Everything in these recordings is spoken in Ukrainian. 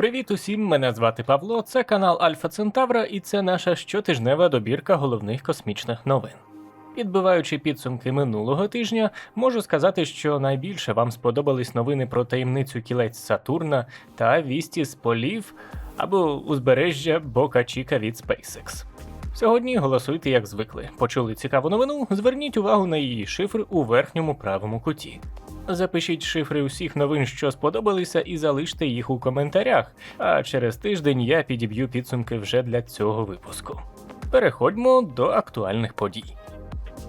Привіт усім! Мене звати Павло. Це канал Альфа Центавра, і це наша щотижнева добірка головних космічних новин. Підбиваючи підсумки минулого тижня, можу сказати, що найбільше вам сподобались новини про таємницю кілець Сатурна та вісті з полів або узбережжя Бока Чіка від SpaceX. Сьогодні голосуйте як звикли. Почули цікаву новину? Зверніть увагу на її шифр у верхньому правому куті. Запишіть шифри усіх новин, що сподобалися, і залиште їх у коментарях. А через тиждень я підіб'ю підсумки вже для цього випуску. Переходьмо до актуальних подій.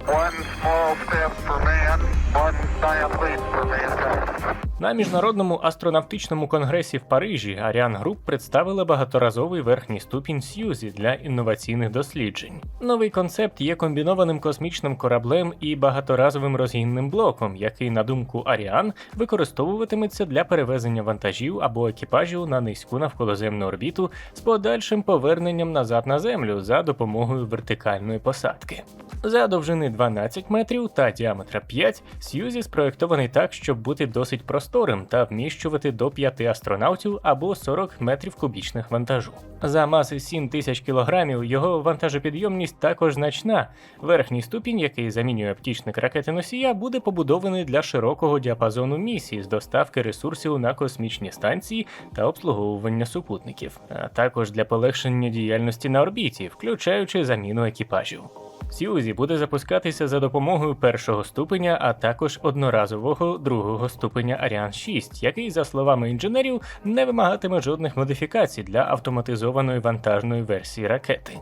One small step for man, one giant leap for mankind. На міжнародному астронавтичному конгресі в Парижі Ariane Group представила багаторазовий верхній ступінь Сьюзі для інноваційних досліджень. Новий концепт є комбінованим космічним кораблем і багаторазовим розгінним блоком, який, на думку Ariane, використовуватиметься для перевезення вантажів або екіпажів на низьку навколоземну орбіту з подальшим поверненням назад на землю за допомогою вертикальної посадки. За довжини 12 метрів та діаметра 5, Сьюзі спроєктований так, щоб бути досить просторим та вміщувати до 5 астронавтів або 40 метрів кубічних вантажу. За маси 7 тисяч кілограмів його вантажопідйомність також значна. Верхній ступінь, який замінює птічник ракети носія, буде побудований для широкого діапазону місій з доставки ресурсів на космічні станції та обслуговування супутників, а також для полегшення діяльності на орбіті, включаючи заміну екіпажів. Сьюзі буде запускатися за допомогою першого ступеня, а також одноразового другого ступеня Ariane 6, який, за словами інженерів, не вимагатиме жодних модифікацій для автоматизованої вантажної версії ракети.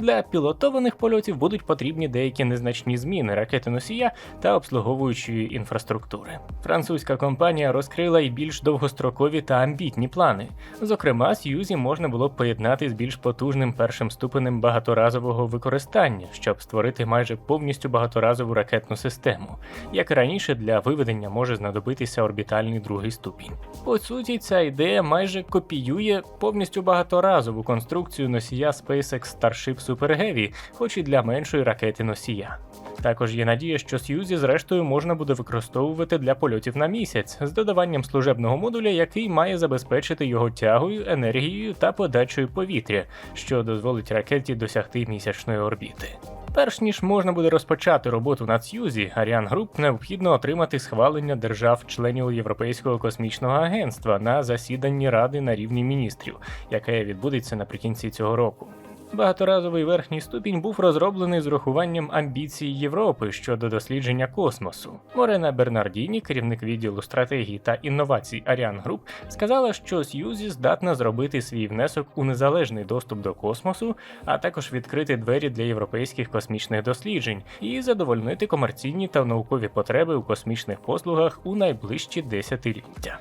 Для пілотованих польотів будуть потрібні деякі незначні зміни ракети носія та обслуговуючої інфраструктури. Французька компанія розкрила й більш довгострокові та амбітні плани. Зокрема, Сьюзі можна було б поєднати з більш потужним першим ступенем багаторазового використання, щоб створити майже повністю багаторазову ракетну систему. Як і раніше, для виведення може знадобитися орбітальний другий ступінь. По суті, ця ідея майже копіює повністю багаторазову конструкцію носія SpaceX Starship Super хоч і для меншої ракети носія. Також є надія, що Сьюзі зрештою можна буде використовувати для польотів на місяць з додаванням служебного модуля, який має забезпечити його тягою, енергією та подачею повітря, що дозволить ракеті досягти місячної орбіти. Перш ніж можна буде розпочати роботу над Сьюзі, Ariane Group необхідно отримати схвалення держав-членів Європейського космічного агентства на засіданні ради на рівні міністрів, яке відбудеться наприкінці цього року. Багаторазовий верхній ступінь був розроблений з урахуванням амбіцій Європи щодо дослідження космосу. Морена Бернардіні, керівник відділу стратегії та інновацій Ariane Group, сказала, що Сьюзі здатна зробити свій внесок у незалежний доступ до космосу, а також відкрити двері для європейських космічних досліджень і задовольнити комерційні та наукові потреби у космічних послугах у найближчі десятиліття.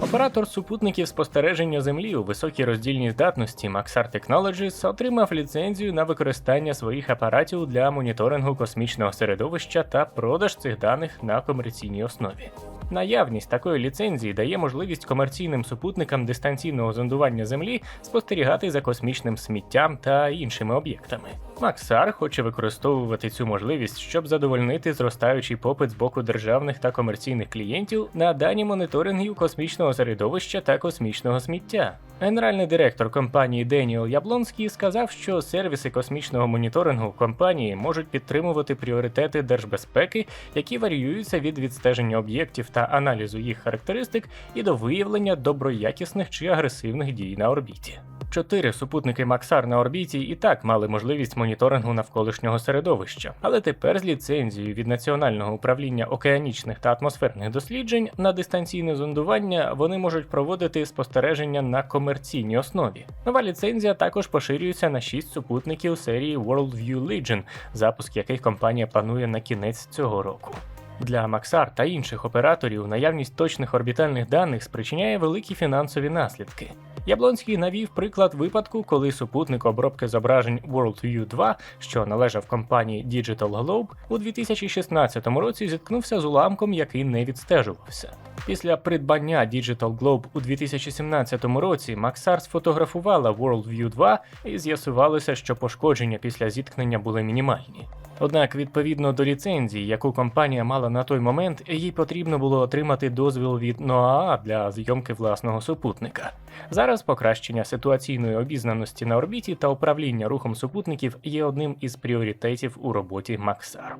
Оператор супутників спостереження Землі у високій роздільній здатності Maxar Technologies отримав ліцензію на використання своїх апаратів для моніторингу космічного середовища та продаж цих даних на комерційній основі. Наявність такої ліцензії дає можливість комерційним супутникам дистанційного зондування Землі спостерігати за космічним сміттям та іншими об'єктами. Максар хоче використовувати цю можливість, щоб задовольнити зростаючий попит з боку державних та комерційних клієнтів на дані моніторингів космічного середовища та космічного сміття. Генеральний директор компанії Деніел Яблонський сказав, що сервіси космічного моніторингу компанії можуть підтримувати пріоритети держбезпеки, які варіюються від відстеження об'єктів та аналізу їх характеристик і до виявлення доброякісних чи агресивних дій на орбіті. Чотири супутники Максар на орбіті і так мали можливість моніторингу навколишнього середовища, але тепер з ліцензією від Національного управління океанічних та атмосферних досліджень на дистанційне зондування вони можуть проводити спостереження на комерційній основі. Нова ліцензія також поширюється на шість супутників серії WorldView Legion, запуск яких компанія планує на кінець цього року. Для Максар та інших операторів наявність точних орбітальних даних спричиняє великі фінансові наслідки. Яблонський навів приклад випадку, коли супутник обробки зображень WorldView 2, що належав компанії Digital Globe, у 2016 році зіткнувся з уламком, який не відстежувався. Після придбання Digital Globe у 2017 році Maxar сфотографувала WorldView 2 і з'ясувалося, що пошкодження після зіткнення були мінімальні. Однак, відповідно до ліцензії, яку компанія мала на той момент, їй потрібно було отримати дозвіл від NOAA для зйомки власного супутника. Зараз покращення ситуаційної обізнаності на орбіті та управління рухом супутників є одним із пріоритетів у роботі Максар.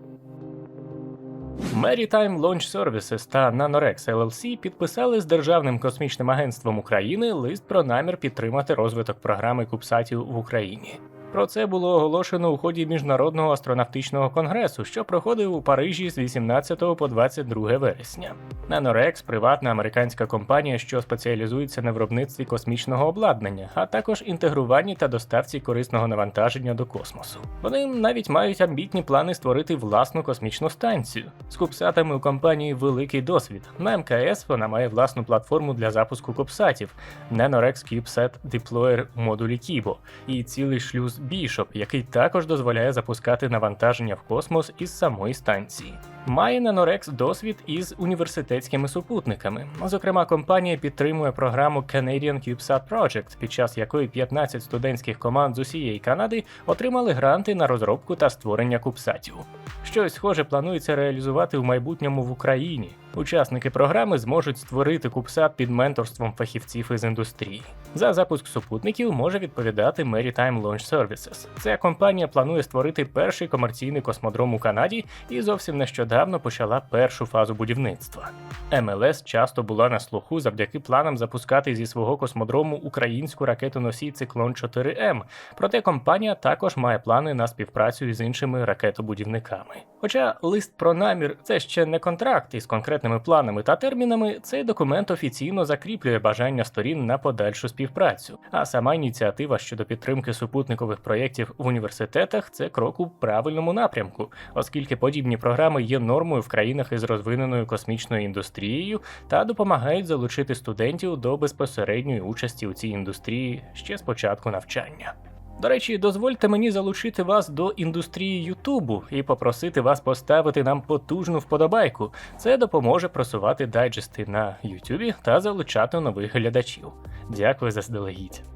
Maritime Launch Services та Nanorex LLC підписали з Державним космічним агентством України лист про намір підтримати розвиток програми Кубсатів в Україні. Про це було оголошено у ході міжнародного астронавтичного конгресу, що проходив у Парижі з 18 по 22 вересня. Nanorex – приватна американська компанія, що спеціалізується на виробництві космічного обладнання, а також інтегруванні та доставці корисного навантаження до космосу. Вони навіть мають амбітні плани створити власну космічну станцію. З кубсатами у компанії великий досвід. На МКС вона має власну платформу для запуску кубсатів Nanorex CubeSat Deployer у модулі Kibo і цілий шлюз Bishop, який також дозволяє запускати навантаження в космос із самої станції. Має Nanorex досвід із університетськими супутниками. Зокрема, компанія підтримує програму Canadian CubeSat Project, під час якої 15 студентських команд з усієї Канади отримали гранти на розробку та створення кубсатів. Щось схоже планується реалізувати в майбутньому в Україні. Учасники програми зможуть створити кубсат під менторством фахівців із індустрії. За запуск супутників може відповідати Maritime Launch Services. Ця компанія планує створити перший комерційний космодром у Канаді і зовсім нещодавно почала першу фазу будівництва. МЛС часто була на слуху завдяки планам запускати зі свого космодрому українську ракетоносій Циклон 4М. Проте компанія також має плани на співпрацю із іншими ракетобудівниками. Хоча лист про намір це ще не контракт із конкретними планами та термінами, цей документ офіційно закріплює бажання сторін на подальшу співпрацю. А сама ініціатива щодо підтримки супутникових проєктів в університетах це крок у правильному напрямку, оскільки подібні програми є нормою в країнах із розвиненою космічною індустрією та допомагають залучити студентів до безпосередньої участі у цій індустрії ще з початку навчання. До речі, дозвольте мені залучити вас до індустрії Ютубу і попросити вас поставити нам потужну вподобайку. Це допоможе просувати дайджести на Ютубі та залучати нових глядачів. Дякую заздалегідь.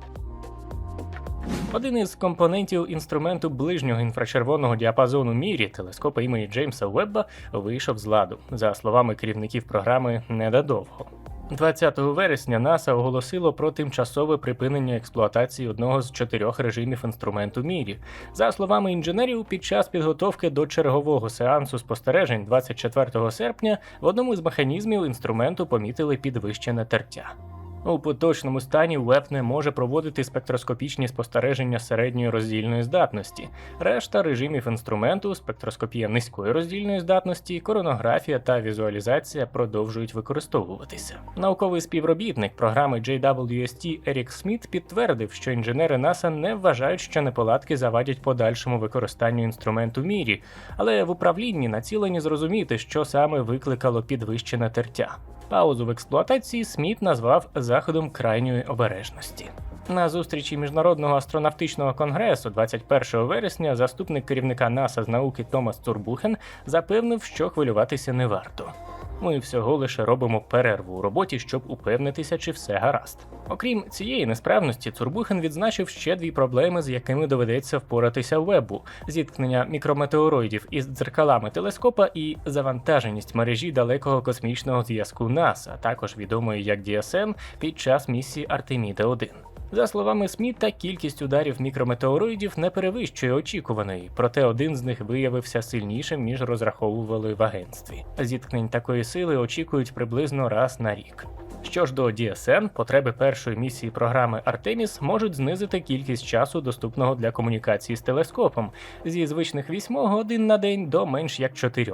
Один із компонентів інструменту ближнього інфрачервоного діапазону мірі телескопа імені Джеймса Вебба вийшов з ладу, за словами керівників програми, недодовго. 20 вересня НАСА оголосило про тимчасове припинення експлуатації одного з чотирьох режимів інструменту мірі. За словами інженерів, під час підготовки до чергового сеансу спостережень 24 серпня в одному з механізмів інструменту помітили підвищене тертя. У поточному стані ВЕП не може проводити спектроскопічні спостереження середньої роздільної здатності. Решта режимів інструменту, спектроскопія низької роздільної здатності, коронографія та візуалізація продовжують використовуватися. Науковий співробітник програми JWST Ерік Сміт підтвердив, що інженери НАСА не вважають, що неполадки завадять подальшому використанню інструменту мірі, але в управлінні націлені зрозуміти, що саме викликало підвищене тертя. Паузу в експлуатації Сміт назвав заходом крайньої обережності. На зустрічі міжнародного астронавтичного конгресу 21 вересня заступник керівника НАСА з науки Томас Цурбухен запевнив, що хвилюватися не варто. Ми всього лише робимо перерву у роботі, щоб упевнитися, чи все гаразд. Окрім цієї несправності, Цурбухен відзначив ще дві проблеми, з якими доведеться впоратися вебу: зіткнення мікрометеороїдів із дзеркалами телескопа і завантаженість мережі далекого космічного зв'язку НАСА, також відомої як DSM, під час місії Артеміда 1 за словами Сміта, кількість ударів мікрометеороїдів не перевищує очікуваної, проте один з них виявився сильнішим, ніж розраховували в агентстві. Зіткнень такої сили очікують приблизно раз на рік. Що ж до DSN, потреби першої місії програми Артеміс можуть знизити кількість часу, доступного для комунікації з телескопом, зі звичних 8 годин на день до менш як 4.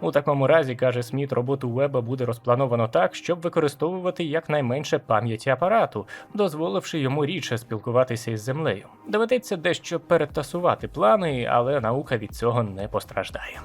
У такому разі, каже Сміт, роботу веба буде розплановано так, щоб використовувати якнайменше пам'яті апарату, дозволивши йому рідше спілкуватися із землею. Доведеться дещо перетасувати плани, але наука від цього не постраждає.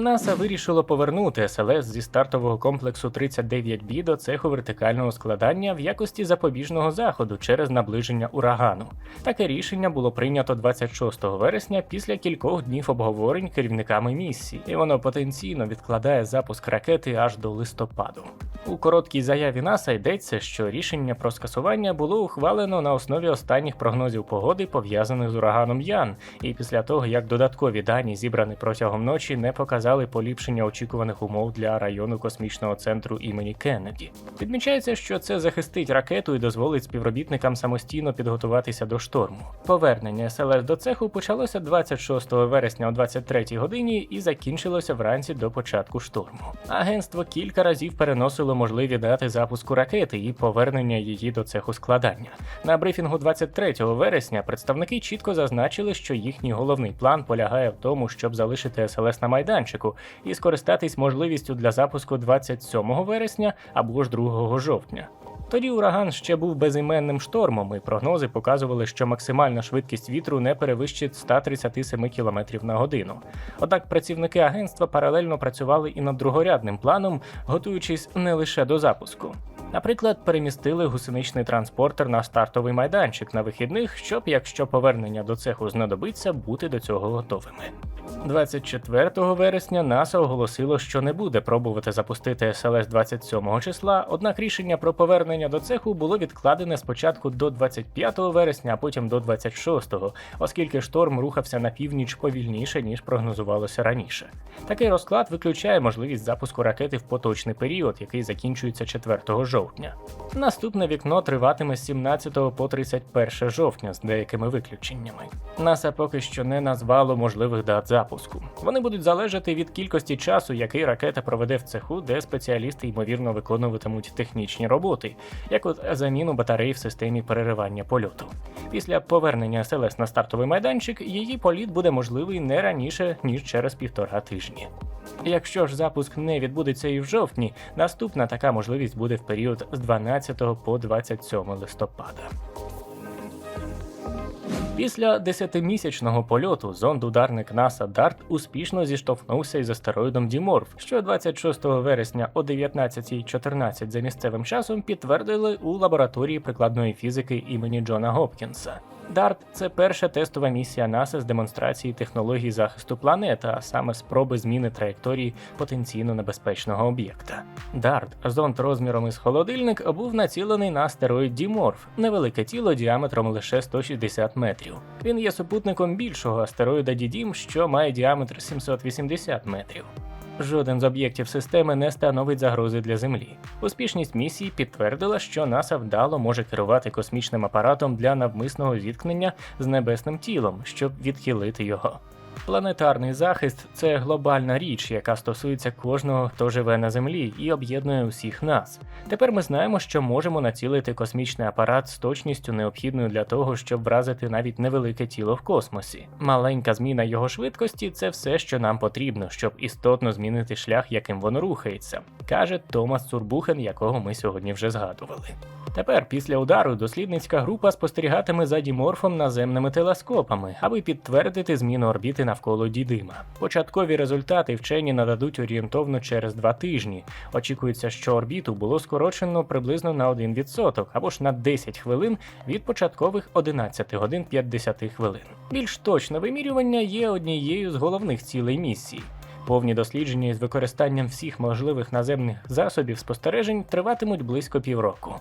НАСА вирішило повернути СЛС зі стартового комплексу 39B до цеху вертикального складання в якості запобіжного заходу через наближення урагану. Таке рішення було прийнято 26 вересня після кількох днів обговорень керівниками місії, і воно потенційно відкладає запуск ракети аж до листопаду. У короткій заяві НАСА йдеться, що рішення про скасування було ухвалено на основі останніх прогнозів погоди, пов'язаних з ураганом Ян, і після того, як додаткові дані, зібрані протягом ночі, не показали поліпшення очікуваних умов для району космічного центру імені Кеннеді. Відмічається, що це захистить ракету і дозволить співробітникам самостійно підготуватися до шторму. Повернення СЛС до цеху почалося 26 вересня о 23 годині і закінчилося вранці до початку шторму. Агентство кілька разів переносило можливі дати запуску ракети і повернення її до цеху складання. На брифінгу 23 вересня представники чітко зазначили, що їхній головний план полягає в тому, щоб залишити СЛС на майданчику і скористатись можливістю для запуску 27 вересня або ж 2 жовтня. Тоді ураган ще був безіменним штормом, і прогнози показували, що максимальна швидкість вітру не перевищить 137 км на годину. Однак працівники агентства паралельно працювали і над другорядним планом, готуючись не лише до запуску. Наприклад, перемістили гусеничний транспортер на стартовий майданчик на вихідних, щоб, якщо повернення до цеху знадобиться, бути до цього готовими. 24 вересня НАСА оголосило, що не буде пробувати запустити СЛС 27 числа, однак рішення про повернення до цеху було відкладене спочатку до 25 вересня, а потім до 26, оскільки шторм рухався на північ повільніше, ніж прогнозувалося раніше. Такий розклад виключає можливість запуску ракети в поточний період, який закінчується 4 жовтня. Наступне вікно триватиме з 17 по 31 жовтня з деякими виключеннями. НАСА поки що не назвало можливих дат запуску. Вони будуть залежати від кількості часу, який ракета проведе в цеху, де спеціалісти ймовірно виконуватимуть технічні роботи, як от заміну батарей в системі переривання польоту. Після повернення СЛС на стартовий майданчик її політ буде можливий не раніше ніж через півтора тижні. Якщо ж запуск не відбудеться і в жовтні, наступна така можливість буде в період з 12 по 27 листопада. Після 10-місячного польоту зонд-ударник НАСА Дарт успішно зіштовхнувся із астероїдом Діморф, що 26 вересня о 19.14 за місцевим часом підтвердили у лабораторії прикладної фізики імені Джона Гопкінса. DART – це перша тестова місія НАСА з демонстрації технологій захисту планети, а саме спроби зміни траєкторії потенційно небезпечного об'єкта. DART, зонд розміром із холодильник, був націлений на астероїд Діморф, невелике тіло діаметром лише 160 метрів. Він є супутником більшого астероїда Дідім, що має діаметр 780 метрів. Жоден з об'єктів системи не становить загрози для Землі. Успішність місії підтвердила, що НАСА вдало може керувати космічним апаратом для навмисного зіткнення з небесним тілом, щоб відхилити його. Планетарний захист це глобальна річ, яка стосується кожного, хто живе на землі, і об'єднує усіх нас. Тепер ми знаємо, що можемо націлити космічний апарат з точністю необхідною для того, щоб вразити навіть невелике тіло в космосі. Маленька зміна його швидкості це все, що нам потрібно, щоб істотно змінити шлях, яким воно рухається, каже Томас Цурбухен, якого ми сьогодні вже згадували. Тепер, після удару, дослідницька група спостерігатиме за діморфом наземними телескопами, аби підтвердити зміну орбіти навколо Дідима. Початкові результати вчені нададуть орієнтовно через два тижні. Очікується, що орбіту було скорочено приблизно на 1% або ж на 10 хвилин від початкових 11 годин 50 хвилин. Більш точне вимірювання є однією з головних цілей місії. Повні дослідження із використанням всіх можливих наземних засобів спостережень триватимуть близько півроку.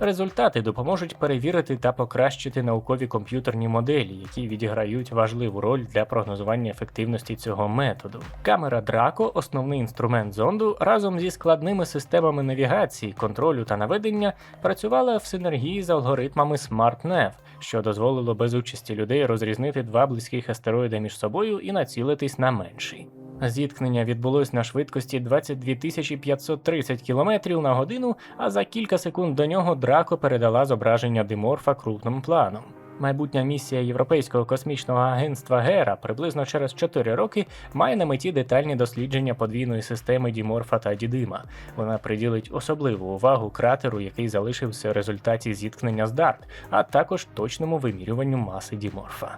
Результати допоможуть перевірити та покращити наукові комп'ютерні моделі, які відіграють важливу роль для прогнозування ефективності цього методу. Камера Драко, основний інструмент зонду, разом зі складними системами навігації, контролю та наведення, працювала в синергії з алгоритмами SmartNav, що дозволило без участі людей розрізнити два близьких астероїди між собою і націлитись на менший. Зіткнення відбулось на швидкості 22 530 км на годину, а за кілька секунд до нього Драко передала зображення Диморфа крупним планом. Майбутня місія Європейського космічного агентства Гера приблизно через 4 роки має на меті детальні дослідження подвійної системи Діморфа та Дідима. Вона приділить особливу увагу кратеру, який залишився в результаті зіткнення з Дарт, а також точному вимірюванню маси Діморфа.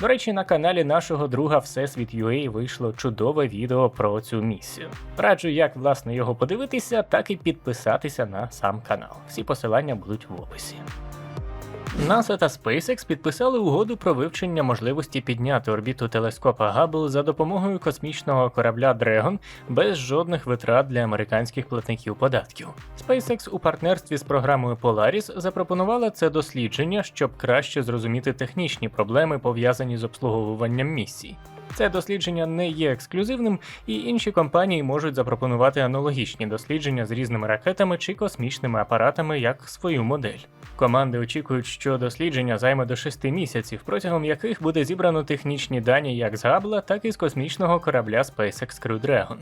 До речі, на каналі нашого друга Всесвіт UA вийшло чудове відео про цю місію. Раджу як власне його подивитися, так і підписатися на сам канал. Всі посилання будуть в описі. NASA та SpaceX підписали угоду про вивчення можливості підняти орбіту телескопа Габбл за допомогою космічного корабля Dragon без жодних витрат для американських платників податків. SpaceX у партнерстві з програмою Polaris запропонувала це дослідження, щоб краще зрозуміти технічні проблеми, пов'язані з обслуговуванням місій. Це дослідження не є ексклюзивним, і інші компанії можуть запропонувати аналогічні дослідження з різними ракетами чи космічними апаратами як свою модель. Команди очікують, що дослідження займе до 6 місяців, протягом яких буде зібрано технічні дані як з Габла, так і з космічного корабля SpaceX Crew Dragon.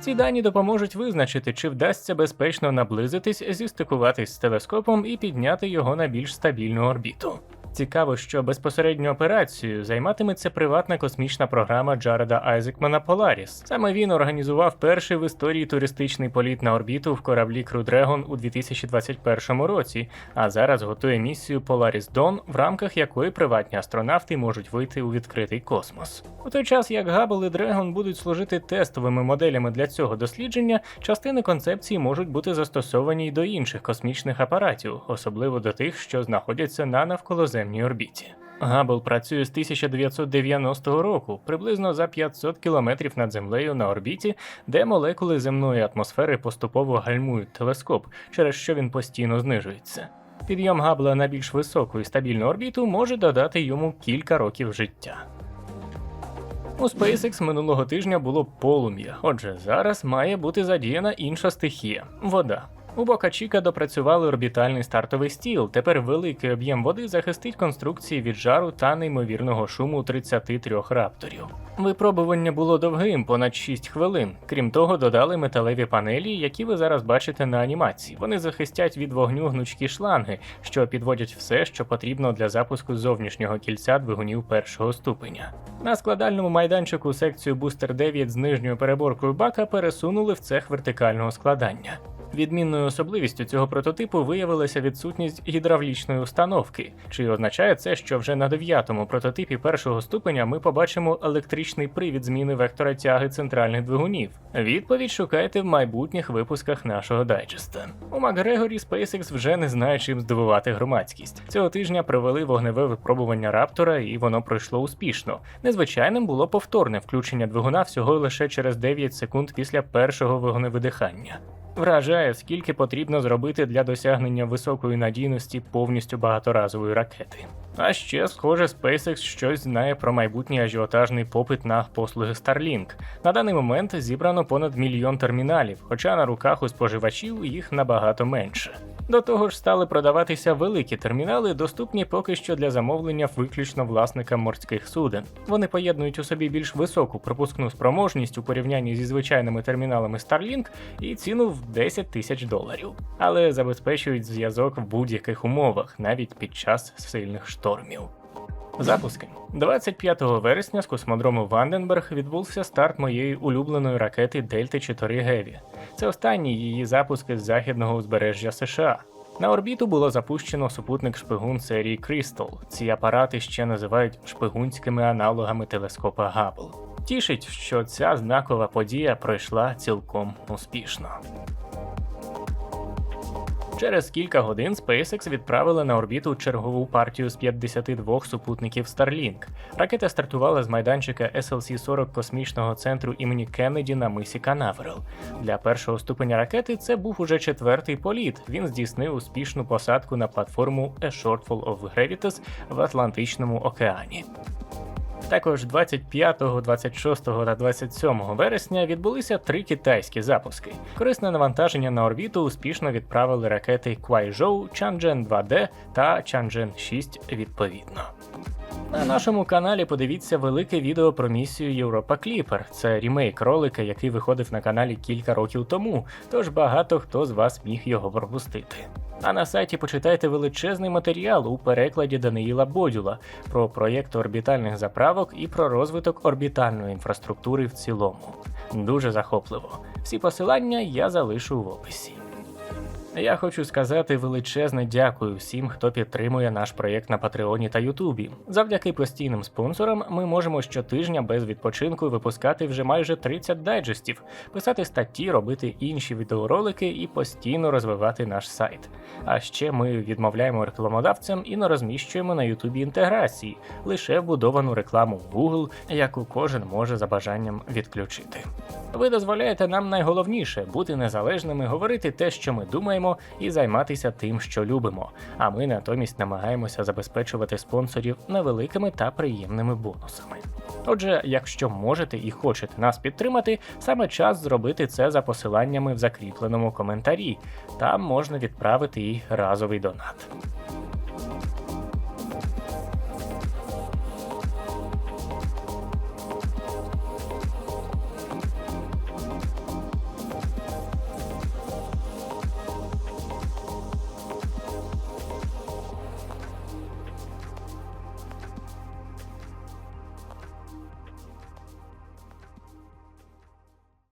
Ці дані допоможуть визначити, чи вдасться безпечно наблизитись, зістикуватись з телескопом і підняти його на більш стабільну орбіту. Цікаво, що безпосередньо операцією займатиметься приватна космічна програма Джареда Айзекмана Polaris. Саме він організував перший в історії туристичний політ на орбіту в кораблі Crew Dragon у 2021 році, а зараз готує місію Polaris Dawn, в рамках якої приватні астронавти можуть вийти у відкритий космос. У той час як Hubble і Dragon будуть служити тестовими моделями для цього дослідження, частини концепції можуть бути застосовані й до інших космічних апаратів, особливо до тих, що знаходяться на навколоземній орбіті. Габл працює з 1990 року, приблизно за 500 кілометрів над землею на орбіті, де молекули земної атмосфери поступово гальмують телескоп, через що він постійно знижується. Підйом Габла на більш високу і стабільну орбіту може додати йому кілька років життя. У SpaceX минулого тижня було полум'я, отже, зараз має бути задіяна інша стихія вода. У Бока Чіка допрацювали орбітальний стартовий стіл. Тепер великий об'єм води захистить конструкції від жару та неймовірного шуму 33 рапторів. Випробування було довгим, понад 6 хвилин. Крім того, додали металеві панелі, які ви зараз бачите на анімації. Вони захистять від вогню гнучкі шланги, що підводять все, що потрібно для запуску зовнішнього кільця двигунів першого ступеня. На складальному майданчику секцію Booster 9 з нижньою переборкою бака пересунули в цех вертикального складання. Відмінною особливістю цього прототипу виявилася відсутність гідравлічної установки, чи означає це, що вже на дев'ятому прототипі першого ступеня ми побачимо електричний привід зміни вектора тяги центральних двигунів. Відповідь шукайте в майбутніх випусках нашого дайджеста. У Макгрегорі SpaceX вже не знає, чим здивувати громадськість. Цього тижня провели вогневе випробування раптора, і воно пройшло успішно. Незвичайним було повторне включення двигуна всього лише через 9 секунд після першого вогневидихання. Вражає, скільки потрібно зробити для досягнення високої надійності повністю багаторазової ракети. А ще, схоже, SpaceX щось знає про майбутній ажіотажний попит на послуги Starlink. На даний момент зібрано понад мільйон терміналів, хоча на руках у споживачів їх набагато менше. До того ж, стали продаватися великі термінали, доступні поки що для замовлення виключно власникам морських суден. Вони поєднують у собі більш високу пропускну спроможність у порівнянні зі звичайними терміналами Starlink і ціну в 10 тисяч доларів, але забезпечують зв'язок в будь-яких умовах, навіть під час сильних штормів. Запуски 25 вересня з космодрому Ванденберг відбувся старт моєї улюбленої ракети Дельта 4 Геві. Це останній її запуск з західного узбережжя США. На орбіту було запущено супутник шпигун серії Crystal. Ці апарати ще називають шпигунськими аналогами телескопа Габл. Тішить, що ця знакова подія пройшла цілком успішно. Через кілька годин SpaceX відправили на орбіту чергову партію з 52 супутників Starlink. Ракета стартувала з майданчика SLC-40 космічного центру імені Кеннеді на мисі Канаверал. Для першого ступеня ракети це був уже четвертий політ. Він здійснив успішну посадку на платформу A Shortfall of Gravitas в Атлантичному океані. Також 25, 26 та 27 вересня відбулися три китайські запуски. Корисне навантаження на орбіту успішно відправили ракети Квайжоу Чанжен 2D та Чанжен 6 відповідно. На нашому каналі подивіться велике відео про місію Europa Clipper. Це рімейк ролика, який виходив на каналі кілька років тому, тож багато хто з вас міг його пропустити. А на сайті почитайте величезний матеріал у перекладі Даниїла Бодюла про проєкт орбітальних заправок і про розвиток орбітальної інфраструктури в цілому. Дуже захопливо. Всі посилання я залишу в описі. Я хочу сказати величезне дякую всім, хто підтримує наш проєкт на Патреоні та Ютубі. Завдяки постійним спонсорам ми можемо щотижня без відпочинку випускати вже майже 30 дайджестів, писати статті, робити інші відеоролики і постійно розвивати наш сайт. А ще ми відмовляємо рекламодавцям і не розміщуємо на Ютубі інтеграції, лише вбудовану рекламу в Google, яку кожен може за бажанням відключити. Ви дозволяєте нам найголовніше бути незалежними, говорити те, що ми думаємо, і займатися тим, що любимо. А ми натомість намагаємося забезпечувати спонсорів невеликими та приємними бонусами. Отже, якщо можете і хочете нас підтримати, саме час зробити це за посиланнями в закріпленому коментарі. Там можна відправити і разовий донат.